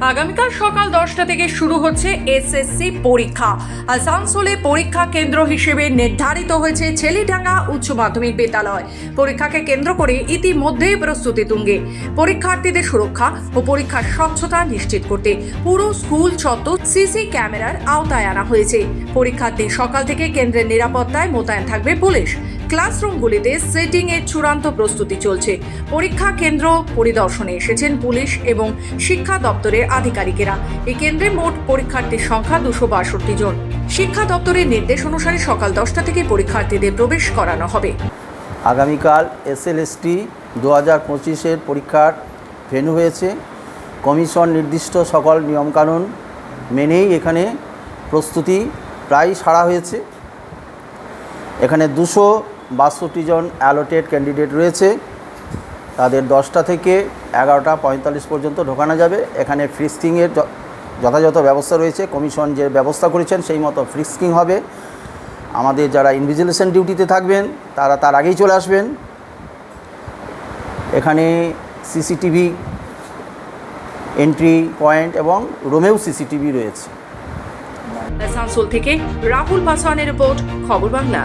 আগামীকাল সকাল দশটা থেকে শুরু হচ্ছে এসএসসি পরীক্ষা। আসানসোলে পরীক্ষা কেন্দ্র হিসেবে নির্ধারিত হয়েছে ছেলিডাঙ্গা উচ্চ মাধ্যমিক বিদ্যালয়। পরীক্ষাকে কেন্দ্র করে ইতিমধ্যেই প্রস্তুতি তুঙ্গে। পরীক্ষার্থীদের সুরক্ষা ও পরীক্ষার স্বচ্ছতা নিশ্চিত করতে পুরো স্কুল চত্বর সিসি ক্যামেরার আওতায় আনা হয়েছে। পরীক্ষার্থী সকাল থেকে কেন্দ্রের নিরাপত্তায় মোতায়েন থাকবে পুলিশ। ক্লাসরুমগুলিতে সেটিং এর চূড়ান্ত প্রস্তুতি চলছে। পরীক্ষা কেন্দ্র পরিদর্শনে এসেছেন পুলিশ এবং শিক্ষা দপ্তরের আধিকারিকেরা। এই কেন্দ্রে মোট পরীক্ষার্থীর সংখ্যা দুশো বাষট্টি জন। শিক্ষা দপ্তরের নির্দেশ অনুসারে সকাল দশটা থেকে পরীক্ষার্থীদের প্রবেশ করানো হবে। আগামীকাল এসএলএসটি দু হাজার পঁচিশের পরীক্ষার ভেন্যু হয়েছে। কমিশন নির্দিষ্ট সকল নিয়মকানুন মেনেই এখানে প্রস্তুতি প্রায় সারা হয়েছে। এখানে দুশো বাষট্টি জন অ্যালোটেড ক্যান্ডিডেট রয়েছে। তাদের দশটা থেকে এগারোটা পঁয়তাল্লিশ পর্যন্ত ঢোকানো যাবে। এখানে ফ্রিস্কিংয়ের যথাযথ ব্যবস্থা রয়েছে। কমিশন যে ব্যবস্থা করেছেন, সেই মতো ফ্রিস্কিং হবে। আমাদের যারা ইনভিজিলেশন ডিউটিতে থাকবেন, তারা তার আগেই চলে আসবেন। এখানে সিসিটিভি এন্ট্রি পয়েন্ট এবং রোমেও সিসিটিভি রয়েছে। থেকে রাহুল পাসওয়ানের রিপোর্ট খবর বাংলা।